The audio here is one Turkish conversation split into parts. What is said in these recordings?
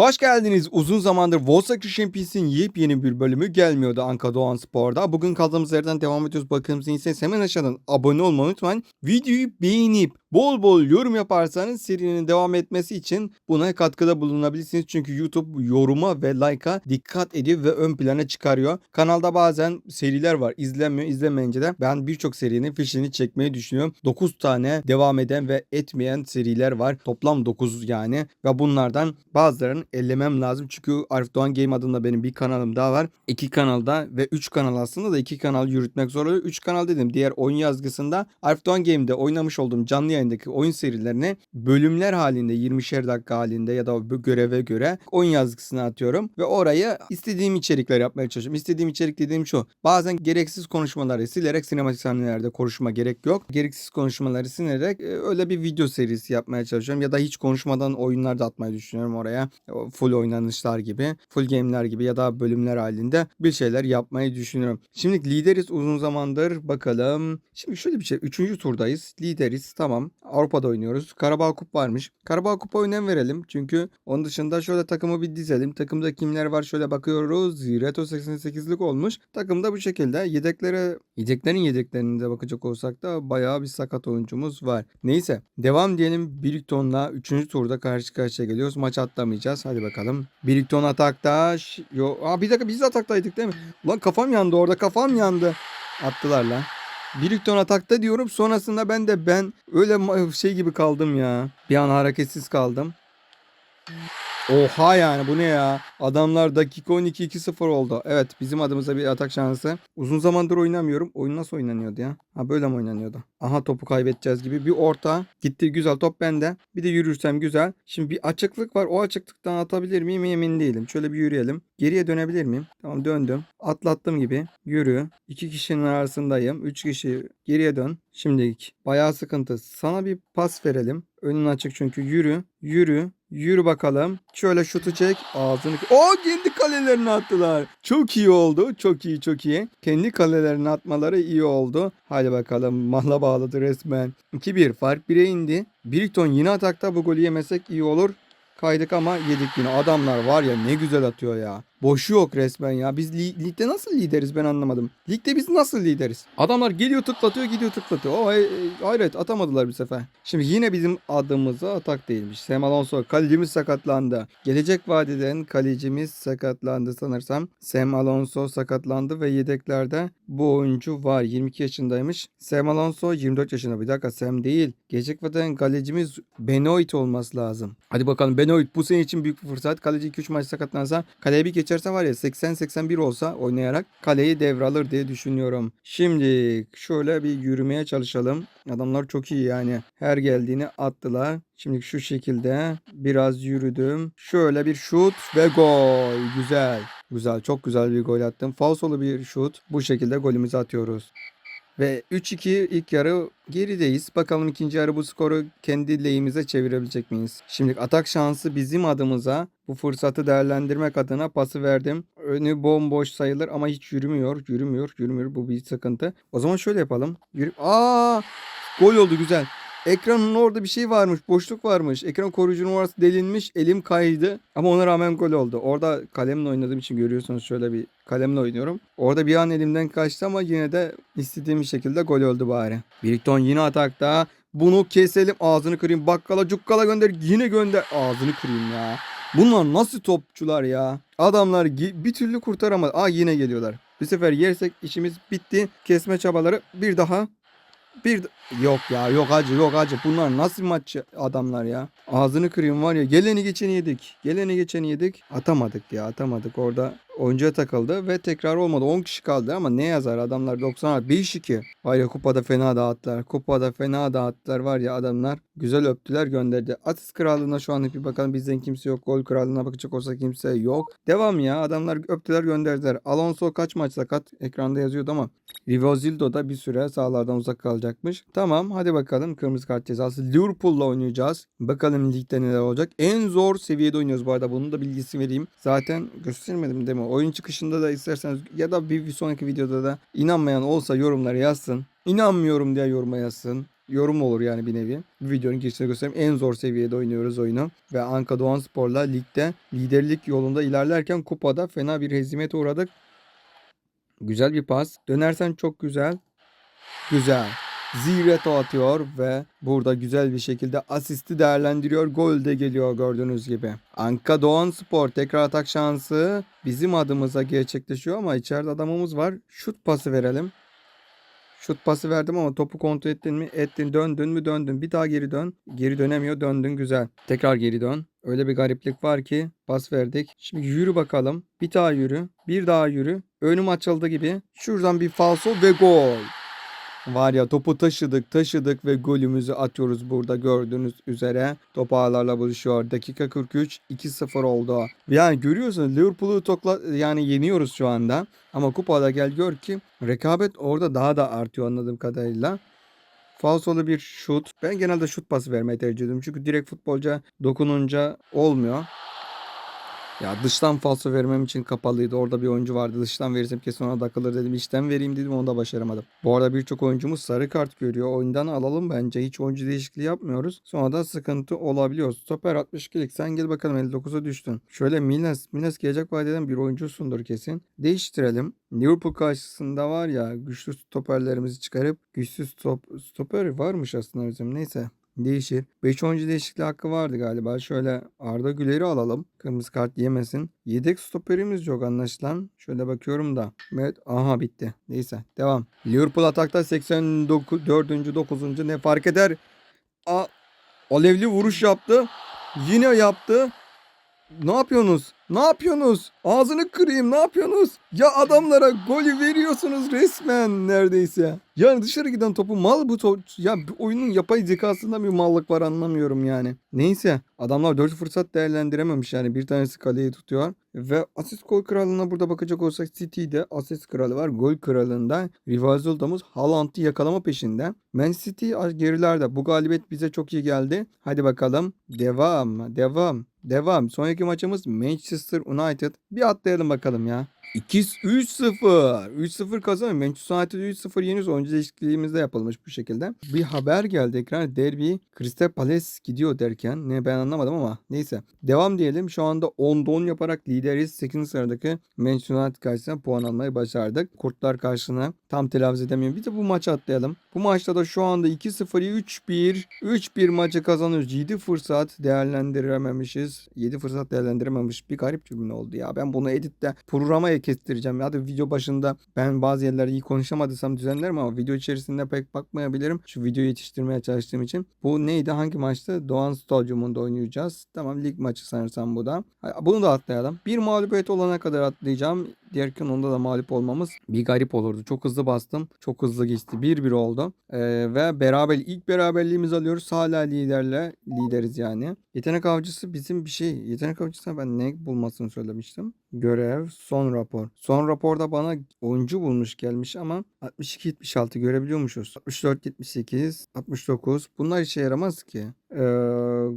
Hoş geldiniz. Uzun zamandır Wolfsburg Champions'in yepyeni bir bölümü gelmiyordu Anka Doğan Spor'da. Bugün kaldığımız yerden devam ediyoruz. Bakalım iyiseniz hemen aşağıdan abone olmayı unutmayın. Videoyu beğenip bol bol yorum yaparsanız serinin devam etmesi için buna katkıda bulunabilirsiniz. Çünkü YouTube yoruma ve like'a dikkat ediyor ve ön plana çıkarıyor. Kanalda bazen seriler var. İzlenmiyor. İzlemeyince de ben birçok serinin fişini çekmeyi düşünüyorum. 9 tane devam eden ve etmeyen seriler var. Toplam 9 yani. Ve bunlardan bazılarını ellemem lazım. Çünkü Arif Doğan Game adında benim bir kanalım daha var. İki kanalda ve 3 kanal aslında da iki kanal yürütmek zor oluyor. 3 kanal dedim. Diğer oyun yazgısında Arif Doğan Game'de oynamış olduğum canlı yayındaki oyun serilerini bölümler halinde 20'şer dakika halinde ya da göreve göre oyun yazgısına atıyorum ve oraya istediğim içerikler yapmaya çalışıyorum. İstediğim içerik dediğim şu. Bazen gereksiz konuşmaları silerek sinematik sahnelerde konuşma gerek yok. Gereksiz konuşmaları silerek e, öyle bir video serisi yapmaya çalışıyorum ya da hiç konuşmadan oyunlar da atmayı düşünüyorum oraya. O Full oynanışlar gibi, full game'ler gibi ya da bölümler halinde bir şeyler yapmayı düşünüyorum. Şimdi lideriz uzun zamandır bakalım. Şimdi şöyle bir şey. Üçüncü turdayız. Lideriz tamam. Avrupa'da oynuyoruz. Karabağ Kup varmış. Karabağ Kup'a önem verelim. Çünkü onun dışında şöyle takımı bir dizelim. Takımda kimler var şöyle bakıyoruz. Reto 88'lik olmuş. Takımda bu şekilde. Yedeklere, yedeklerin yedeklerine de bakacak olsak da bayağı bir sakat oyuncumuz var. Neyse. Devam diyelim. Birikton'la 3. turda karşı karşıya geliyoruz. Maç atlamayacağız. Hadi bakalım. Birikton atakta. Yo, Aa, bir dakika biz de ataktaydık değil mi? Lan kafam yandı orada. Kafam yandı. Attılar lan. Birikton atakta diyorum. Sonrasında ben de ben öyle şey gibi kaldım ya. Bir an hareketsiz kaldım. Oha yani bu ne ya? Adamlar dakika 12 2-0 oldu. Evet bizim adımıza bir atak şansı. Uzun zamandır oynamıyorum. Oyun nasıl oynanıyordu ya? Ha böyle mi oynanıyordu? Aha topu kaybedeceğiz gibi. Bir orta. Gitti güzel top bende. Bir de yürürsem güzel. Şimdi bir açıklık var. O açıklıktan atabilir miyim emin değilim. Şöyle bir yürüyelim. Geriye dönebilir miyim? Tamam döndüm. Atlattım gibi. Yürü. İki kişinin arasındayım. Üç kişi geriye dön. Şimdilik bayağı sıkıntı. Sana bir pas verelim. Önün açık çünkü. Yürü. Yürü. Yürü bakalım. Şöyle şutu çek. Ağzını... O kendi kalelerine attılar. Çok iyi oldu. Çok iyi çok iyi. Kendi kalelerine atmaları iyi oldu. Hadi bakalım. Mahla bağladı resmen. 2-1. Fark 1'e indi. Birikton yine atakta bu golü yemesek iyi olur. Kaydık ama yedik yine. Adamlar var ya ne güzel atıyor ya. Boşu yok resmen ya. Biz li- ligde nasıl lideriz ben anlamadım. Ligde biz nasıl lideriz? Adamlar geliyor tıklatıyor gidiyor tıklatıyor. O hay- hayret atamadılar bir sefer. Şimdi yine bizim adımıza atak değilmiş. Sam Alonso kalecimiz sakatlandı. Gelecek vadeden kalecimiz sakatlandı sanırsam. Sam Alonso sakatlandı ve yedeklerde bu oyuncu var. 22 yaşındaymış. Sam Alonso 24 yaşında. Bir dakika Sam değil. Gelecek vadeden kalecimiz Benoit olması lazım. Hadi bakalım Benoit bu sene için büyük bir fırsat. Kaleci 2-3 maç sakatlansa kaleye bir geçerse var ya 80-81 olsa oynayarak kaleyi devralır diye düşünüyorum. Şimdi şöyle bir yürümeye çalışalım. Adamlar çok iyi yani. Her geldiğini attılar. Şimdi şu şekilde biraz yürüdüm. Şöyle bir şut ve gol. Güzel. Güzel. Çok güzel bir gol attım. Falsolu bir şut. Bu şekilde golümüzü atıyoruz. Ve 3-2 ilk yarı gerideyiz. Bakalım ikinci yarı bu skoru kendi lehimize çevirebilecek miyiz? Şimdi atak şansı bizim adımıza. Bu fırsatı değerlendirmek adına pası verdim. Önü bomboş sayılır ama hiç yürümüyor. Yürümüyor. Yürümüyor. Bu bir sıkıntı. O zaman şöyle yapalım. Yürü Aa! Gol oldu güzel. Ekranın orada bir şey varmış. Boşluk varmış. Ekran koruyucunun orası delinmiş. Elim kaydı. Ama ona rağmen gol oldu. Orada kalemle oynadığım için görüyorsunuz şöyle bir kalemle oynuyorum. Orada bir an elimden kaçtı ama yine de istediğim şekilde gol oldu bari. Birikton yine atakta. Bunu keselim. Ağzını kırayım. Bakkala cukkala gönder. Yine gönder. Ağzını kırayım ya. Bunlar nasıl topçular ya? Adamlar bir türlü kurtaramadı. Aa yine geliyorlar. Bir sefer yersek işimiz bitti. Kesme çabaları bir daha. Bir yok ya yok acı yok acı. Bunlar nasıl maç adamlar ya? Ağzını kırayım var ya. Geleni geçeni yedik. Geleni geçeni yedik. Atamadık ya atamadık. Orada oyuncuya takıldı ve tekrar olmadı. 10 kişi kaldı ama ne yazar adamlar 90 5-2. Var ya kupada fena dağıttılar. Kupada fena dağıttılar var ya adamlar. Güzel öptüler gönderdi. Asist krallığına şu an bir bakalım bizden kimse yok. Gol krallığına bakacak olsa kimse yok. Devam ya adamlar öptüler gönderdiler. Alonso kaç maç sakat ekranda yazıyordu ama Rivozildo da bir süre sahalardan uzak kalacakmış. Tamam hadi bakalım kırmızı kart cezası. Liverpool'la oynayacağız. Bakalım ligde neler olacak. En zor seviyede oynuyoruz bu arada. Bunun da bilgisi vereyim. Zaten göstermedim mi? Oyun çıkışında da isterseniz ya da bir, sonraki videoda da inanmayan olsa yorumlara yazsın. İnanmıyorum diye yoruma yazsın. yorum olur yani bir nevi. Videonun girişine göstereyim. En zor seviyede oynuyoruz oyunu. Ve Anka Doğan Spor'la ligde liderlik yolunda ilerlerken kupada fena bir hezimete uğradık. Güzel bir pas. Dönersen çok güzel. Güzel. Ziyreto atıyor ve burada güzel bir şekilde asisti değerlendiriyor. Gol de geliyor gördüğünüz gibi. Anka Doğan Spor tekrar atak şansı bizim adımıza gerçekleşiyor ama içeride adamımız var. Şut pası verelim. Şut pası verdim ama topu kontrol ettin mi? Ettin. Döndün mü? Döndün. Bir daha geri dön. Geri dönemiyor. Döndün. Güzel. Tekrar geri dön. Öyle bir gariplik var ki pas verdik. Şimdi yürü bakalım. Bir daha yürü. Bir daha yürü. Önüm açıldı gibi. Şuradan bir falso ve gol. Var ya topu taşıdık taşıdık ve golümüzü atıyoruz burada gördüğünüz üzere. Top ağlarla buluşuyor. Dakika 43 2-0 oldu. Yani görüyorsunuz Liverpool'u tokla yani yeniyoruz şu anda. Ama kupada gel gör ki rekabet orada daha da artıyor anladığım kadarıyla. Falsolu bir şut. Ben genelde şut pası vermeyi tercih ediyorum. Çünkü direkt futbolca dokununca olmuyor. Ya dıştan falso vermem için kapalıydı. Orada bir oyuncu vardı. Dıştan verirsem kesin ona takılır dedim. İçten vereyim dedim onu da başaramadım. Bu arada birçok oyuncumuz sarı kart görüyor. Oyundan alalım bence. Hiç oyuncu değişikliği yapmıyoruz. Sonra da sıkıntı olabiliyor. Stoper 62'lik. Sen gel bakalım 59'a düştün. Şöyle Miles. Miles gelecek vadeden bir oyuncusundur kesin. Değiştirelim. Liverpool karşısında var ya güçlü stoperlerimizi çıkarıp güçsüz stop, stoper varmış aslında bizim. Neyse değişir. 5 oyuncu değişikliği hakkı vardı galiba. Şöyle Arda Güler'i alalım. Kırmızı kart yemesin. Yedek stoperimiz yok anlaşılan. Şöyle bakıyorum da. Evet aha bitti. Neyse devam. Liverpool atakta 89 4. 9. ne fark eder? A Alevli vuruş yaptı. Yine yaptı. Ne yapıyorsunuz? Ne yapıyorsunuz? Ağzını kırayım ne yapıyorsunuz? Ya adamlara golü veriyorsunuz resmen neredeyse. Yani dışarı giden topu mal bu top. Ya bu oyunun yapay zekasında bir mallık var anlamıyorum yani. Neyse adamlar 4 fırsat değerlendirememiş yani. Bir tanesi kaleyi tutuyor. Ve asist gol kralına burada bakacak olsak City'de asist kralı var. Gol kralında Rivaldo'muz Haaland'ı yakalama peşinde. Man City gerilerde. Bu galibiyet bize çok iyi geldi. Hadi bakalım. Devam. Devam. Devam. Sonraki maçımız Manchester United. Bir atlayalım bakalım ya. 2-3-0. 3-0 kazanıyor. Manchester United 3-0 yeniyoruz. Oyuncu değişikliğimiz de yapılmış bu şekilde. Bir haber geldi ekran. Derby Crystal Palace gidiyor derken. Ne ben anlamadım ama neyse. Devam diyelim. Şu anda 10'da 10 yaparak lideriz. 8. sıradaki Manchester United karşısına puan almayı başardık. Kurtlar karşısına tam telaffuz edemiyorum. Bir de bu maçı atlayalım. Bu maçta da şu anda 2-0'ı 3-1. 3-1 maçı kazanıyoruz. 7 fırsat değerlendirememişiz. 7 fırsat değerlendirememiş. Bir garip cümle oldu ya. Ben bunu editte programa kestireceğim. Ya da video başında ben bazı yerlerde iyi konuşamadıysam düzenlerim ama video içerisinde pek bakmayabilirim. Şu videoyu yetiştirmeye çalıştığım için. Bu neydi? Hangi maçtı? Doğan Stadyumunda oynayacağız. Tamam lig maçı sanırsam bu da. Bunu da atlayalım. Bir mağlubiyet olana kadar atlayacağım. Diğerken onda da mağlup olmamız bir garip olurdu. Çok hızlı bastım. Çok hızlı geçti. 1-1 oldu. Ee, ve beraber ilk beraberliğimizi alıyoruz. Hala liderle lideriz yani. Yetenek avcısı bizim bir şey. Yetenek avcısına ben ne bulmasını söylemiştim. Görev, son rapor. Son raporda bana oyuncu bulmuş gelmiş ama 62-76 görebiliyormuşuz. 64-78, 69. Bunlar işe yaramaz ki. Ee,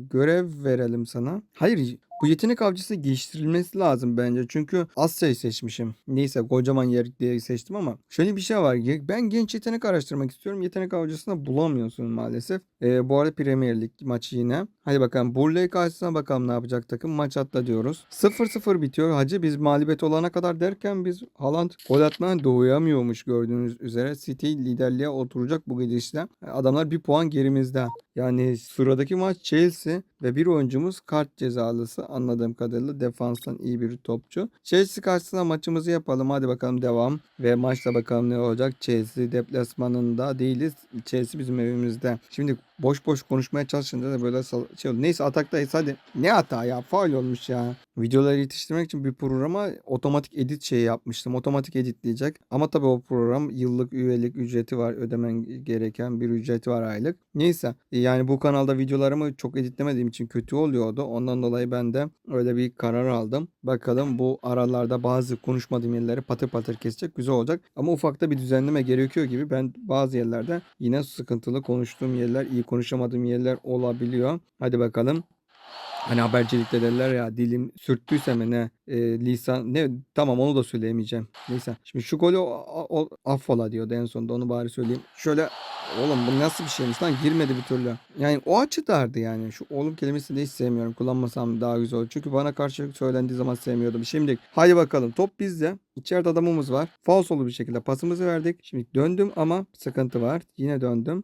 görev verelim sana. Hayır bu yetenek avcısı geliştirilmesi lazım bence. Çünkü az sayı seçmişim. Neyse kocaman yer diye seçtim ama şöyle bir şey var. Ben genç yetenek araştırmak istiyorum. Yetenek avcısını bulamıyorsun maalesef. Ee, bu arada Premier Lig maçı yine. Hadi bakalım Burley karşısına bakalım ne yapacak takım. Maç atla diyoruz. 0-0 bitiyor. Hacı biz mağlubiyet olana kadar derken biz Haaland gol atmaya doğuyamıyormuş gördüğünüz üzere. City liderliğe oturacak bu gidişle. Adamlar bir puan gerimizde. Yani sıradaki maç Chelsea ve bir oyuncumuz kart cezalısı anladığım kadarıyla defanstan iyi bir topçu. Chelsea karşısında maçımızı yapalım. Hadi bakalım devam. Ve maçta bakalım ne olacak. Chelsea deplasmanında değiliz. Chelsea bizim evimizde. Şimdi boş boş konuşmaya çalışınca da böyle şey oldu. Neyse ataktayız hadi. Ne hata ya? Faul olmuş ya. Videoları yetiştirmek için bir programa otomatik edit şeyi yapmıştım. Otomatik editleyecek. Ama tabii o program yıllık üyelik ücreti var. Ödemen gereken bir ücreti var aylık. Neyse yani bu kanalda videolarımı çok editlemediğim için kötü oluyordu. Ondan dolayı ben de öyle bir karar aldım. Bakalım bu aralarda bazı konuşmadığım yerleri patır patır kesecek güzel olacak. Ama ufakta bir düzenleme gerekiyor gibi ben bazı yerlerde yine sıkıntılı konuştuğum yerler, iyi konuşamadığım yerler olabiliyor. Hadi bakalım. Hani habercilikte derler ya dilim sürttüyse mi ne e, lisan ne tamam onu da söyleyemeyeceğim. Neyse. Şimdi şu golü o, o, affola diyordu en sonunda onu bari söyleyeyim. Şöyle oğlum bu nasıl bir şeymiş lan girmedi bir türlü. Yani o açı dardı yani. Şu oğlum kelimesini de hiç sevmiyorum. Kullanmasam daha güzel olur. Çünkü bana karşı söylendiği zaman sevmiyordum. Şimdi hadi bakalım top bizde. İçeride adamımız var. Falsolu bir şekilde pasımızı verdik. Şimdi döndüm ama sıkıntı var. Yine döndüm.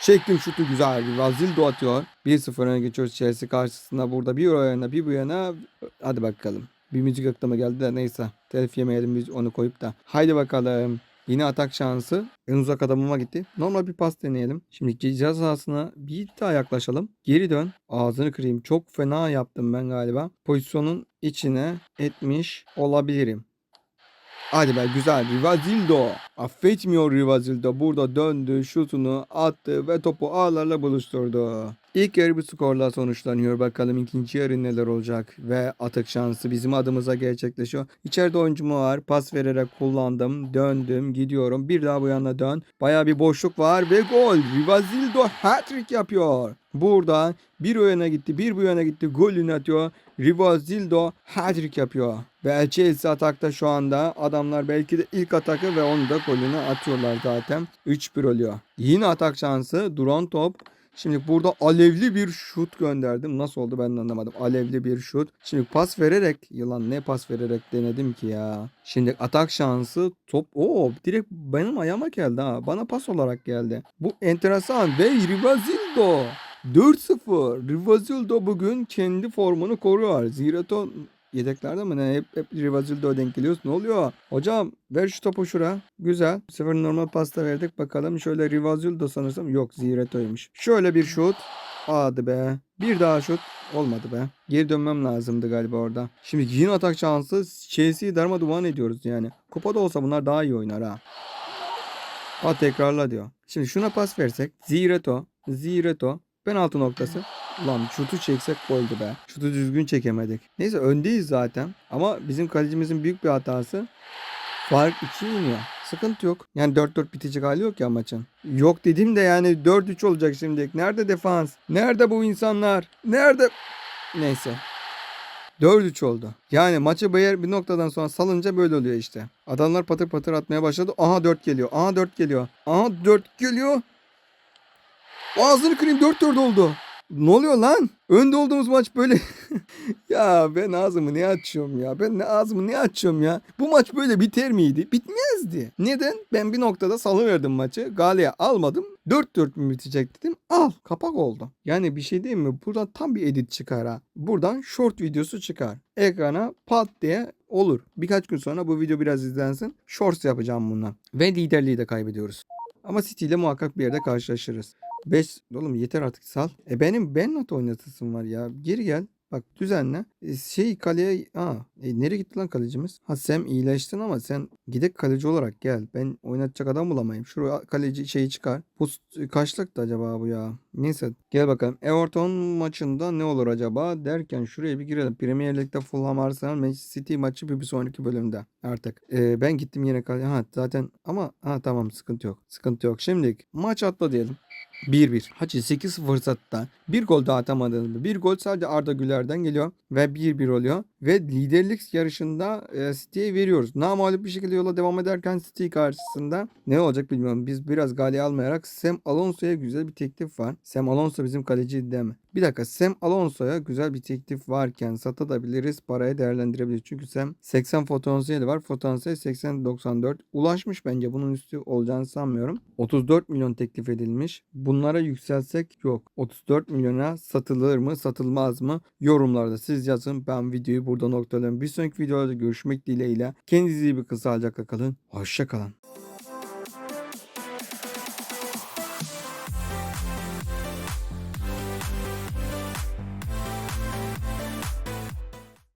Çektim şutu güzel bir Vazildo atıyor. 1-0 öne geçiyoruz Chelsea karşısında. Burada bir o yana bir bu yana. Hadi bakalım. Bir müzik aklıma geldi de neyse. Telif yemeyelim biz onu koyup da. Haydi bakalım. Yine atak şansı. En uzak adamıma gitti. Normal bir pas deneyelim. Şimdi ceza sahasına bir daha yaklaşalım. Geri dön. Ağzını kırayım. Çok fena yaptım ben galiba. Pozisyonun içine etmiş olabilirim. Hadi be güzel Rivazildo. Affetmiyor Rivazildo. Burada döndü, şutunu attı ve topu ağlarla buluşturdu. İlk yarı bir skorla sonuçlanıyor. Bakalım ikinci yarı neler olacak. Ve atak şansı bizim adımıza gerçekleşiyor. İçeride oyuncum var. Pas vererek kullandım. Döndüm. Gidiyorum. Bir daha bu yana dön. Baya bir boşluk var ve gol. Rivazildo hat-trick yapıyor. Burada bir o yana gitti, bir bu yana gitti. Golünü atıyor. Rivazildo hat-trick yapıyor. Ve Chelsea atakta şu anda. Adamlar belki de ilk atakı ve onu da golünü atıyorlar zaten. 3-1 oluyor. Yine atak şansı. Duran top. Şimdi burada alevli bir şut gönderdim. Nasıl oldu ben anlamadım. Alevli bir şut. Şimdi pas vererek yılan ne pas vererek denedim ki ya. Şimdi atak şansı top. Oo direkt benim ayağıma geldi ha. Bana pas olarak geldi. Bu enteresan ve Rivazildo. 4-0. Rivazildo bugün kendi formunu koruyor. Zirato yedeklerde mi ne? Hep, hep Rivazildo'ya denk geliyoruz. Ne oluyor? Hocam ver şu topu şura. Güzel. Bu sefer normal pasta verdik. Bakalım şöyle Rivazildo sanırsam. Yok Zirato'ymuş. Şöyle bir şut. Hadi be. Bir daha şut. Olmadı be. Geri dönmem lazımdı galiba orada. Şimdi yine atak şansı. Chelsea'yi darmadağın ediyoruz yani. Kupada olsa bunlar daha iyi oynar ha. Ha tekrarla diyor. Şimdi şuna pas versek. Zirato. Zirato. Penaltı noktası. Ulan şutu çeksek goldü be. Şutu düzgün çekemedik. Neyse öndeyiz zaten. Ama bizim kalecimizin büyük bir hatası. Fark 2 iniyor. Sıkıntı yok. Yani 4-4 bitecek hali yok ya maçın. Yok dedim de yani 4-3 olacak şimdi. Nerede defans? Nerede bu insanlar? Nerede? Neyse. 4-3 oldu. Yani maçı Bayer bir noktadan sonra salınca böyle oluyor işte. Adamlar patır patır atmaya başladı. Aha 4 geliyor. Aha 4 geliyor. Aha 4 geliyor. Ağzını kırayım 4-4 oldu. Ne oluyor lan? Önde olduğumuz maç böyle. ya ben ağzımı ne açıyorum ya? Ben ne ağzımı ne açıyorum ya? Bu maç böyle biter miydi? Bitmezdi. Neden? Ben bir noktada salıverdim maçı. Galeye almadım. 4-4 mü bitecek dedim. Al kapak oldu. Yani bir şey değil mi? Buradan tam bir edit çıkar ha. Buradan short videosu çıkar. Ekrana pat diye olur. Birkaç gün sonra bu video biraz izlensin. Shorts yapacağım bundan. Ve liderliği de kaybediyoruz. Ama City ile muhakkak bir yerde karşılaşırız. 5 oğlum yeter artık sal. E benim ben not oynatasım var ya. Geri gel. Bak düzenle. E, şey kaleye aa e, nereye gitti lan kalecimiz? Ha Sam iyileştin ama sen gidek kaleci olarak gel. Ben oynatacak adam bulamayayım. Şuraya kaleci şeyi çıkar. Bu kaçlıktı acaba bu ya? Neyse gel bakalım. Everton maçında ne olur acaba derken şuraya bir girelim. Premier Lig'de Fulham Arsenal Manchester City maçı bir, bir sonraki bölümde artık. E, ben gittim yine kale. Ha zaten ama ha tamam sıkıntı yok. Sıkıntı yok. Şimdi maç atla diyelim. 1-1. Hacı 8 fırsatta bir gol daha atamadığında bir gol sadece Arda Güler'den geliyor ve 1-1 oluyor. Ve liderlik yarışında e, City'ye veriyoruz. Namalip bir şekilde yola devam ederken City karşısında ne olacak bilmiyorum. Biz biraz galeye almayarak Sam Alonso'ya güzel bir teklif var. Sam Alonso bizim kaleci mi? Bir dakika Sam Alonso'ya güzel bir teklif varken satabiliriz. Paraya değerlendirebiliriz. Çünkü Sam 80 potansiyeli var. Potansiyel 80-94. Ulaşmış bence. Bunun üstü olacağını sanmıyorum. 34 milyon teklif edilmiş. Bunlara yükselsek yok. 34 milyona satılır mı satılmaz mı? Yorumlarda siz yazın. Ben videoyu burada noktalıyorum. Bir sonraki videoda görüşmek dileğiyle. Kendinize iyi bir kısa kalın. Hoşça kalın.